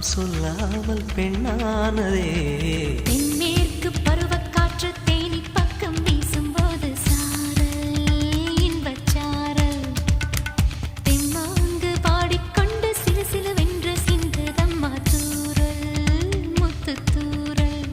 சொல்லாமல் பெண்ணானதே. தென்மேற்கு பருவக்காற்று தேனி பக்கம் வீசும் போது சாரல் இன்பச்சாரல். தெம்மாங்கு பாடிக்கொண்டு சிறு சிறு வென்று சிந்ததம்மா தூரல் முத்து தூரல்.